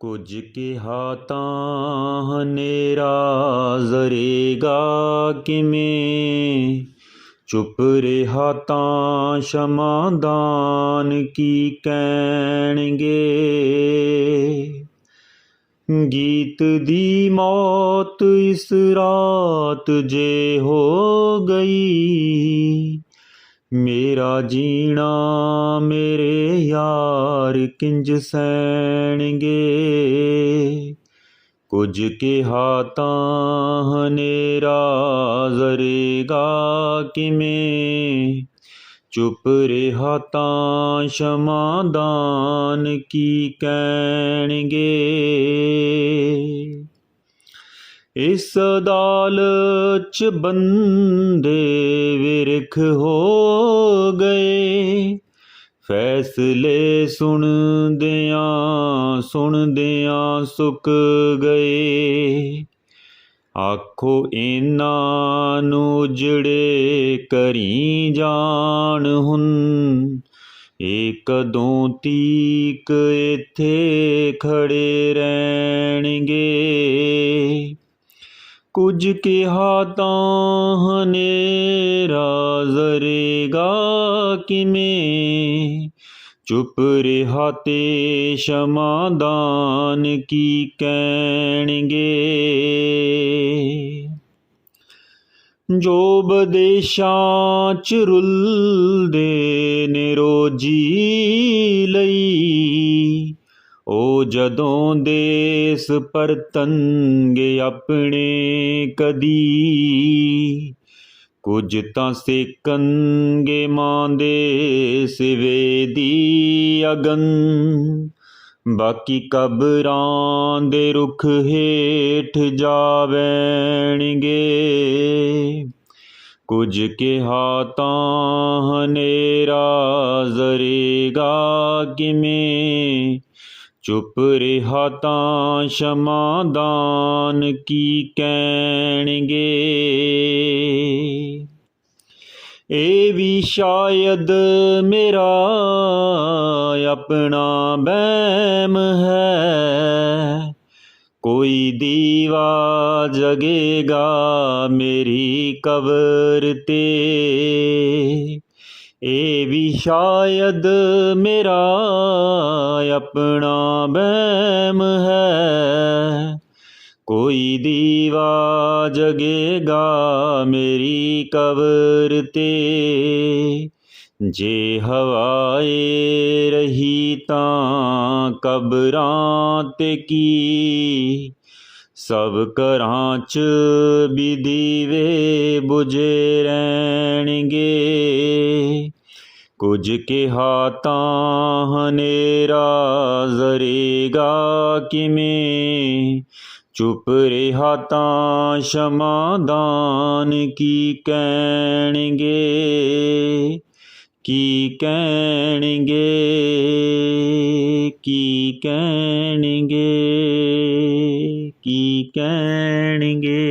ਕੁਝ ਕਿਹਾ ਤਾਂ ਹਨੇਰਾ ਜ਼ਰੇਗਾ ਕਿਵੇਂ? ਚੁੱਪ ਰਿਹਾ ਤਾਂ ਸ਼ਮਾਦਾਨ ਕੀ ਕਹਿਣਗੇ? ਗੀਤ ਦੀ ਮੌਤ ਇਸ ਰਾਤ ਜੇ ਹੋ ਗਈ, ਮੇਰਾ ਜੀਣਾ ਮੇਰੇ ਯਾਰ ਕਿੰਜ ਸੈਣਗੇ ਕੁਝ ਕਿਹਾ ਤਾਂ ਹਨੇਰਾ ਜ਼ਰੇਗਾ ਕਿਵੇਂ? ਚੁੱਪ ਰਿਹਾ ਤਾਂ ਸ਼ਮਾਦਾਨ ਕੀ ਕਹਿਣਗੇ? ਇਸ ਅਦਾਲਤ ਚ ਬੰਦੇ ਵਿਰਖ ਹੋ ਗਏ। ਫੈਸਲੇ ਸੁਣਦਿਆਂ ਸੁਣਦਿਆਂ ਸੁੱਕ ਗਏ। ਆਖੋ ਇਹਨਾਂ ਨੂੰ ਉਜੜੇ ਕਰੀ ਜਾਣ ਹੁਣ ਇਹ ਕਦੋਂ ਤੀਕ ਇੱਥੇ ਖੜੇ ਰਹਿਣਗੇ? ਕੁਝ ਕਿਹਾ ਤਾਂ ਹਨੇਰਾ ਕਿਵੇਂ? ਚੁੱਪ ਰਿਹਾ ਤੇ ਸ਼ਮਾਦਾਨ ਕੀ ਕਹਿਣਗੇ? ਜੋ ਬਦੇਸ਼ਾਂ ਚ ਰੁਲਦੇ ਨੇ ਰੋਜੀ ਲਈ। ਉਹ ਜਦੋਂ ਦੇਸ ਪਰਤਨਗੇ ਆਪਣੇ ਕਦੀ। ਕੁਝ ਤਾਂ ਸੇਕਣਗੇ ਮਾਂ ਦੇ ਸਿਵੇ ਦੀ ਅਗਨ। ਬਾਕੀ ਕਬਰਾਂ ਦੇ ਰੁੱਖ ਹੇਠ ਜਾਵਣਗੇ ਕੁਝ ਕਿਹਾ ਤਾਂ ਹਨੇਰਾ ਜ਼ਰੇਗਾ ਕਿਵੇਂ ਚੁੱਪ ਰਿਹਾ ਤਾਂ ਸ਼ਮਾਦਾਨ ਕੀ ਕਹਿਣਗੇ? ਇਹ ਵੀ ਸ਼ਾਇਦ ਮੇਰਾ ਆਪਣਾ ਬਹਿਮ ਹੈ। ਕੋਈ ਦੀਵਾ ਜਗੇਗਾ ਮੇਰੀ ਕਬਰ ਤੇ। ਇਹ ਵੀ ਸ਼ਾਇਦ ਮੇਰਾ ਆਪਣਾ ਬਹਿਮ ਹੈ। ਕੋਈ ਦੀਵਾ ਜਗੇਗਾ ਮੇਰੀ ਕਬਰ ਤੇ। ਜੇ ਹਵਾਏ ਰਹੀ ਤਾਂ ਕਬਰਾਂ ਤੇ ਕੀ? ਸਭ ਘਰਾਂ ਚ ਵੀ ਦੀਵੇ ਬੁਝੇ ਕੁਝ ਕਿਹਾ ਤਾਂ ਹਨੇਰਾ ਜ਼ਰੇਗਾ ਕਿਵੇਂ ਚੁੱਪ ਰਿਹਾ ਤਾਂ ਸ਼ਮਾਦਾਨ ਕੀ ਕਹਿਣਗੇ ਕੀ ਕਹਿਣਗੇ ਕੀ ਕਹਿਣਗੇ ਕੀ ਕਹਿਣਗੇ